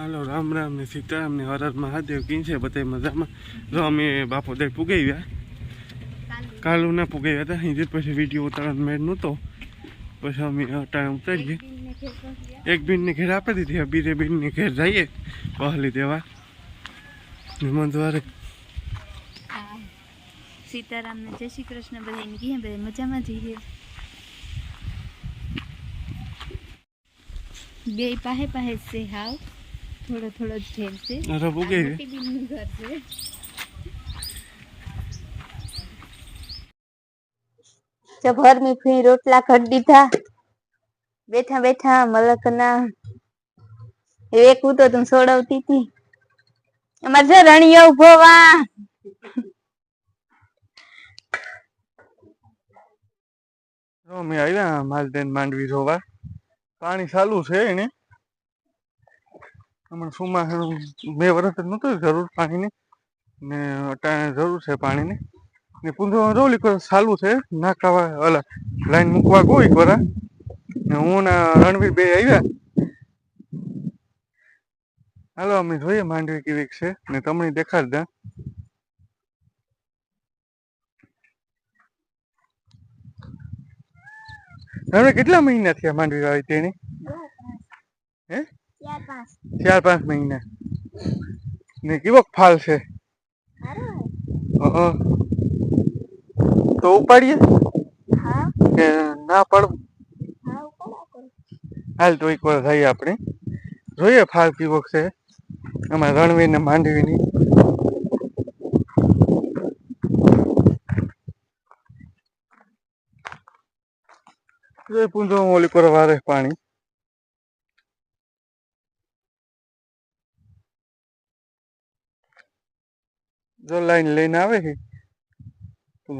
હાલો, રામ રામ ને સીતારામ ને હર હર મહાદેવ કી છે બધા મજામાં? જો અમે બાપો દે ગયા કાલુ ના પુગાઈ હતા અહીં પછી વીડિયો ઉતારવાનો મેળ નહોતો. પછી અમે અટાણે ઉતારીએ. એક બીન ને ઘેર આપી દીધી બીજે બીન ને ઘેર જઈએ પહલી દેવા. નિમંતવારે સીતારામ ને જય શ્રી કૃષ્ણ બધા એમ કહે બધા મજામાં જઈએ બે પાહે પાહે છે હાવ. થોડો થોડો જ ઠેર છે. અરે ભૂગે રોટલા ઘટ દીધા. બેઠા બેઠા મલકના એક હું તો તું સોડવતી હતી. અમારે છે રણિયો ઊભો વા. અમે આવ્યા માલદેન માંડવી જોવા પાણી ચાલુ છે એને. હમણાં સુમાં બે વર્ષ જ નહોતું જરૂર પાણીની. ને અટાણે જરૂર છે પાણીની. ને પૂંજો રોલી પર ચાલુ છે નાખાવા ઓલા લાઈન મૂકવા કોઈ વરા ને હું ને રણવીર બે આવ્યા. હાલો, અમે જોઈએ માંડવી કેવીક છે. ને તમને દેખાડ દા. હવે કેટલા મહિના થયા માંડવી આવી તેની? હે? ચાર પાંચ મહિના. ને કેવો ફાલ છે? તો ઉપાડીએ? કે ના પડ? હાલ તો એક વાર જઈએ આપણે. જોઈએ ફાલ કેવો છે. એમાં રણવીર ને માંડવીની. પૂંજો ઓલી પર વારે પાણી. જો લાઈન લઈને આવે છે તો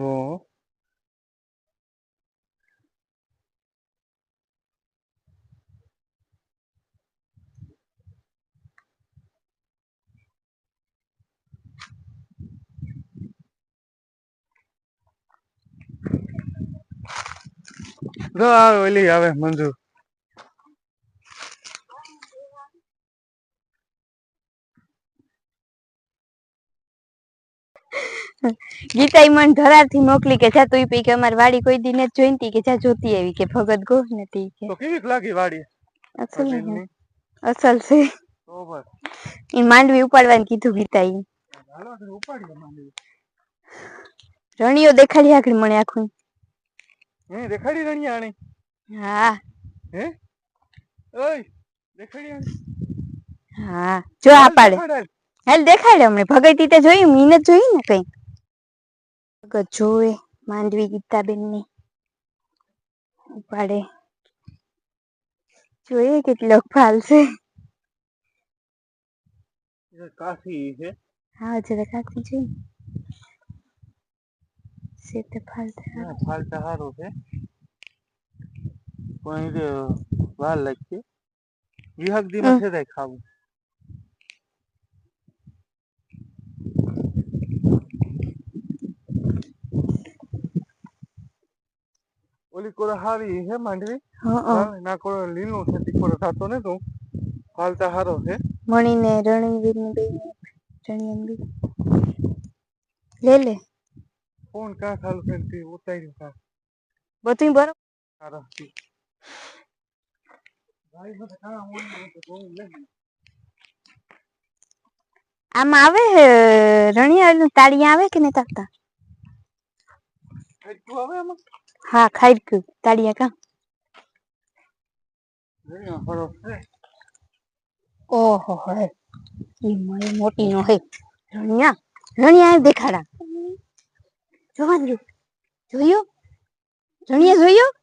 જો આવે ઓલી આવે મંજુ ગીતા મને ધરારથી મોકલી કે જા તું પી કે અમારી વાડી કોઈ દિને જોઈતી કે જા જોતી આવી કે ભગત ગો નથી કે. તો કેવી લાગી વાડી? અસલ અસલ છે. ઈ માંડવી ઉપાડવાનું કીધું ગીતા ઈ હાલો માંડવી. રણિયો દેખાડી આગળ મને આખું. હે દેખાડી રણિયા આણે? હા. હે? ઓય દેખાડી આણી. હા. જો આ હાલ પાડે. દેખાડ હાલ. દેખાડે અમને ભગત તે જોયું મીને જોયું ને કઈ? ભગત જોવે માંડવી ગીતાબેનની ઉપાડે. જોઈએ કેટલો ફાલશે કાફી છે. હા જરા કાફી છે તો ફાલતા હા. ફાલતા સારું છે. પણ વાર લાગશે. વિહક દીમાં. છે ખાવું? ઓલી કોરો હારી હે માંડવી? ના કોરો લીલું છે તીખોરો થતો ને તું ફાલતા સારો છે. મણીને રણવીર ને બે રણિયન બી. લે લે. ફોન કા છે ને તે ઉતાર્યું કાં? બધું બરોબર સારા ભાઈ બધે કાં હોય ને તો લે આમાં આવે રણિયા તાળિયા આવે કે નહીં તાકતા આવે આમાં? હા ખાઈ ગયું તાળિયા કા અહીંયા ફરક છે ઓહો હે ઈ મને મોટી નો હે રણિયા રણિયા એ દેખાડા જોવા દે જોયું રણિયા જોયું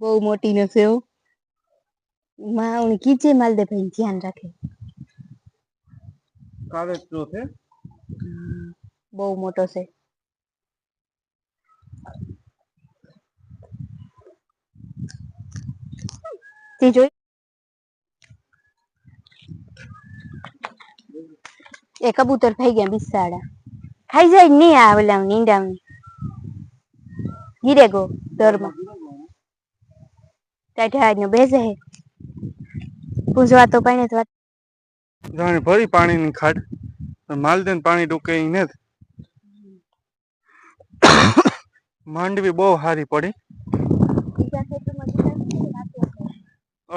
બહુ મોટી નો છે માં ઉણી કીચે માલ દે ભાઈ ધ્યાન રાખે કાલે જો છે બહુ મોટો છે તે જોઈ એ કબૂતર થઈ ગયા બિસાડા. ખાઈ જાય નહીં આ ઓલા નીંડા ગીરે ગો દરમાં ટાઢા નો બેસે હે. પૂંજવા તો પાણી જાણે ભરી પાણીની ખાડ માલ દે પાણી ડૂકે ને માંડવી બહુ સારી પડી.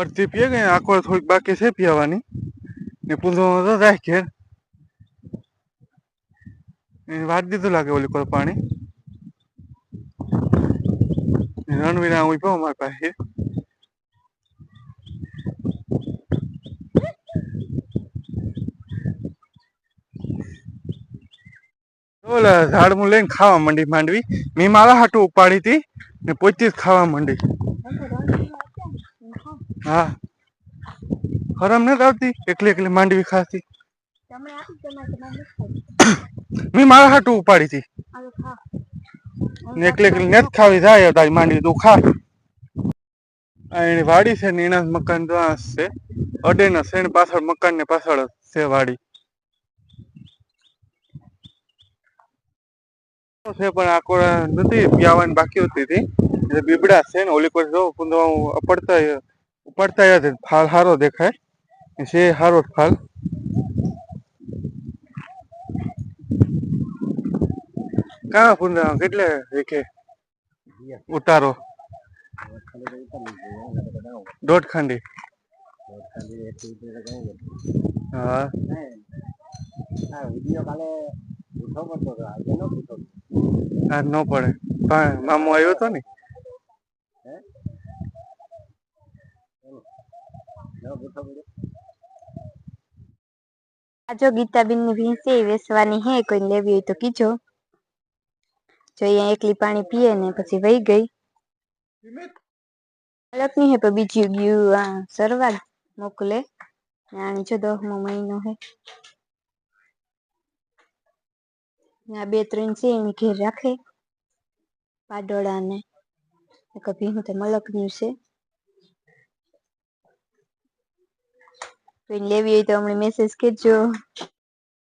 અડધી પીએ ગઈ, આખો થોડીક બાકી છે પીવાની. ને પૂંજવામાં તો જાય ઘેર. વાત દીધું લાગે ઓલી કોઈ પાણી રણવીરા ઊભો અમારી પાસે. ઓલા ઝાડમું લઈને ખાવા માંડી માંડવી. મેં મારા હાટું ઉપાડી હતી ને પોતે ખાવા માંડી. હા. હરમ નથી આવતી? એકલી એકલી માંડવી ખાતી. મેં મારા હાટું ઉપાડી હતી. એકલી એકલી નેત ખાવી જાય તારી માંડવી તું ખા. એની વાડી છે ને એના મકાન ત્યાં છે. અડે ના શેણ પાછળ મકાન ને પાછળ છે વાડી. છે પણ આ કોઈ નથી પીવાની બાકી હોતી એટલે બીબડા છે ને ઓલી પર જો પૂંદો અપડતા ઉપાડતા યાદ ફાલ સારો દેખાય. છે સારો ફાલ. કા પૂંદા કેટલે દેખે ઉતારો? દોઢ ખાંડી હા આજ ન પડે. પણ મામો આવ્યો હતો ને? જો ગીતાબેનની ભીંસે વેસવાની હે કોઈ લેવી હોય તો કીજો. જો અહીંયા એકલી પાણી પીએ ને પછી વહી ગઈ. અલગની હે પણ બીજું ગયું આ સરવા મોકલે. આની જો દસમો મહિનો હે. આ બે ત્રણ છે એની ઘેર રાખે. પાડોળા ને કભી હું તો મલક છે. લેવી હોય તો હમણાં મેસેજ કરજો.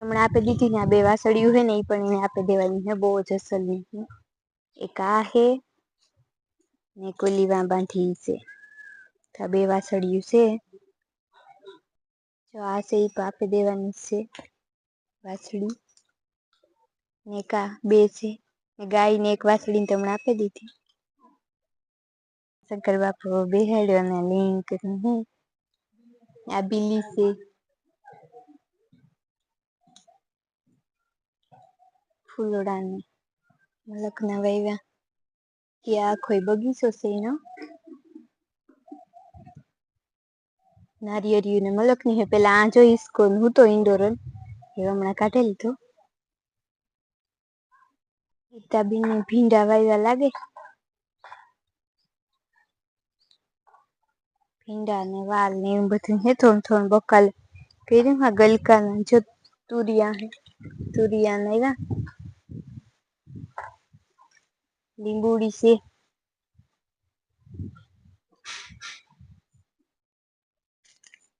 હમણાં આપી દીધી ને આ બે વાસળિયું હે ને એ પણ એને આપી દેવાની હે બહુ જ અસલની. છે એક આ હે ને કોલી વા બાંધી છે. આ બે વાસળિયું છે. જો આ છે એ આપી દેવાની છે વાસળી. ને કા બે છે. ને ગાય ને એક વાસળી ને તમને આપી દીધી. શંકર બાપુ બેહાડ્યો ને લિંક હું. છે ફૂલોડાને મલકના વાવ્યા કે આખો બગીચો છે એનો નારિયેળિયું ને મલકની હે પેલા આ જો ઇસ્કોન હું તો ઇન્ડોરન એ હમણાં કાઢી તો ગીતાબેન ને ભીંડા વાવ્યા લાગે ભીંડા ને વાલ ને એવું બધું હે, થોડું થોડું બકાલ કર્યું. હા ગલકા ને જો તુરિયા હે, તુરિયા ને આવ્યા લીંબુડી છે.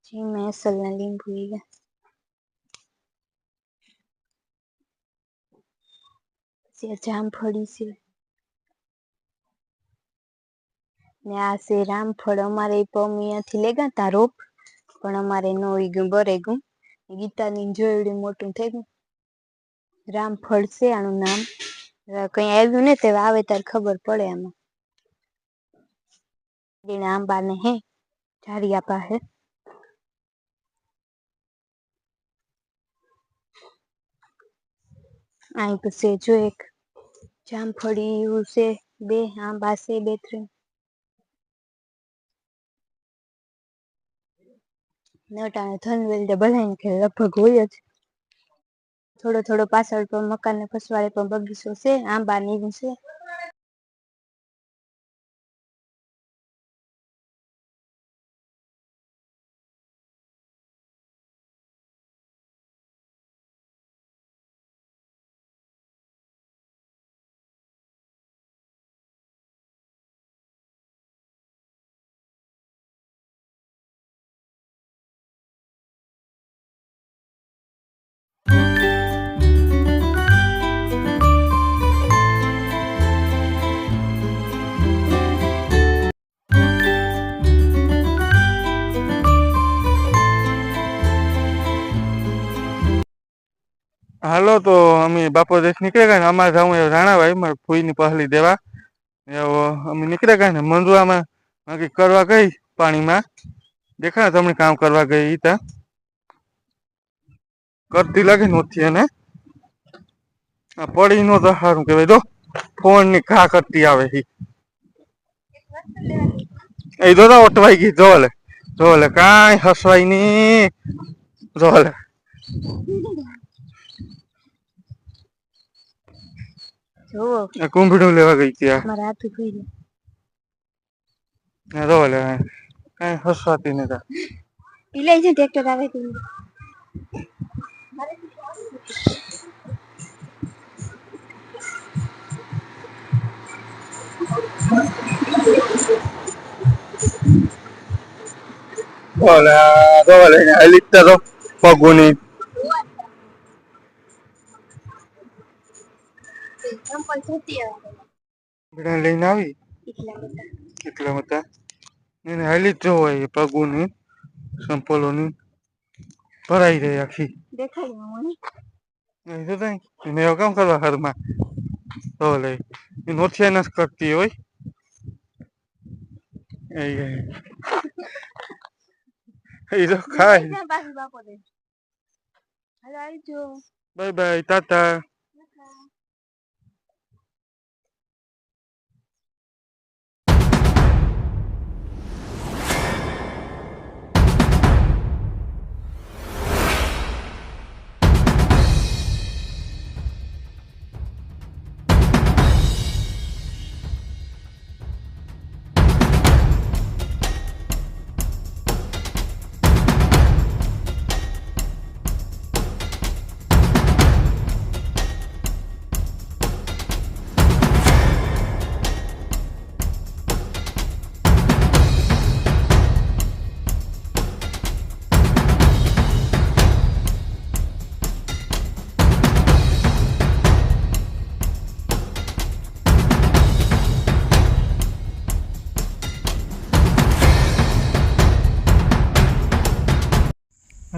જી મેં અસલ ના લીંબુ પછી જામફળી છે. ને આ છે રામફળ અમારે પમિયાથી લેગા તા રોપ. પણ અમારે નો ગયું બરે ગયું ગીતાની જોયડી મોટું થઈ ગયું. રામફળ છે આનું નામ. કઈ આવ્યું ને તે આવે ત્યારે ખબર પડે આમાં. એને આંબા ને હે ઝાડિયા પાસે અહીં તો છે જો એક. જામફળી એવું છે, બે આંબા છે, બે ત્રણ. નટાણે ધનવેલ બધાને કે લગભગ હોય જ. થોડો થોડો પાછળ પણ મકાન ને પછવાડે પણ બગીચો છે આંબા ની છે. હાલો, તો અમે બાપો દેશ નીકળે ગયા અમારે જવું એ રાણાભાઈ મારે ફૂઈની પહલી દેવા. એવો અમે નીકળે ગયા ને, મંજુઆમાં બાકી કરવા ગઈ પાણીમાં. દેખાય તમને કામ કરવા ગઈ ઈ કરતી લાગે નહોતી એને. આ પડી નો તો સારું કહેવાય. જો ફોનની ઘા કરતી આવે હી એ તો ઓટવાઈ ગઈ, જો લે. જો લે, કાંઈ હસવાય નહીં જો લે જોવો આ કુંભડું લેવા ગઈ ત્યાં મારા હાથ ફરી આ જો લે કઈ હસવાતી નથી ઈ લઈ છે ટ્રેક્ટર આવે છે Hola, doble, alista dos paguni. આવે લઈને આવી? એટલા બધા કેટલા હતા એને હાલી જ જોવાય પગુની સંપલોની. ભરાઈ રહી આખી. દેખાય મને નહીં તો તઈ એવું કામ કરવા ઘરમાં તો લઈ એ નોથિયા નથી કરતી હોય. એ તો ખાય. Bye bye Tata.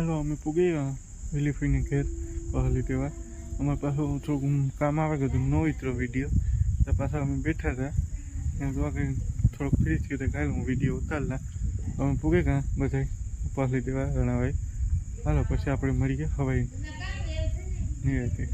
હાલો અમે પૂગી ગયા વિલીફીને ઘેર પહેલી દેવા અમારે પાછું થોડુંક કામ આવે ગયું નો ઇતરો વીડિયો. તો પાછા અમે બેઠા હતા. ત્યાં જોવા કંઈ થોડોક ફ્રી થયું તો કાંઈ હું વીડિયો ઉતારલા. અમે પૂગે ગયા બધા પહેલી દેવા રણાભાઈ હાલો, પછી આપણે મળીએ. હવાઈ. નિરાતે.